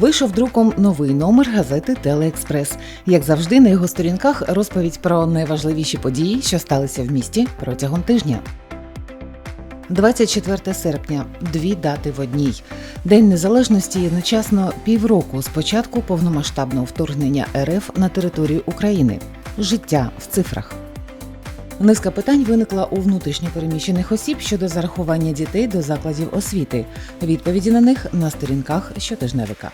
Вийшов друком новий номер газети Телеекспрес. Як завжди, на його сторінках розповідь про найважливіші події, що сталися в місті протягом тижня. 24 серпня дві дати в одній. День незалежності одночасно півроку з початку повномасштабного вторгнення РФ на територію України. Життя в цифрах. Низка питань виникла у внутрішньопереміщених осіб щодо зарахування дітей до закладів освіти. Відповіді на них на сторінках щотижневика.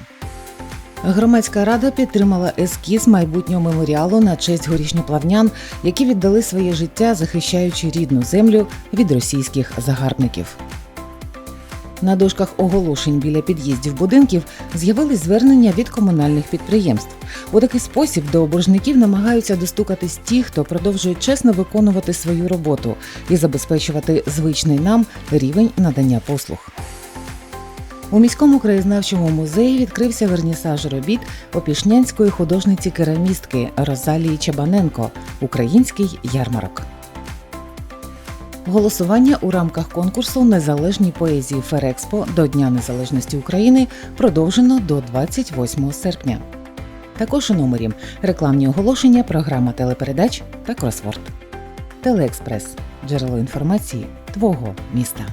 Громадська рада підтримала ескіз майбутнього меморіалу на честь горішньоплавнян, які віддали своє життя, захищаючи рідну землю від російських загарбників. На дошках оголошень біля під'їздів будинків з'явились звернення від комунальних підприємств. У такий спосіб до боржників намагаються достукатись ті, хто продовжує чесно виконувати свою роботу і забезпечувати звичний нам рівень надання послуг. У міському краєзнавчому музеї відкрився вернісаж робіт опішнянської художниці-керамістки Розалії Чабаненко Український ярмарок. Голосування у рамках конкурсу незалежній поезії Ферекспо до Дня Незалежності України продовжено до 28 серпня. Також у номері рекламні оголошення, програма телепередач та кросворд. Телеекспрес джерело інформації твого міста.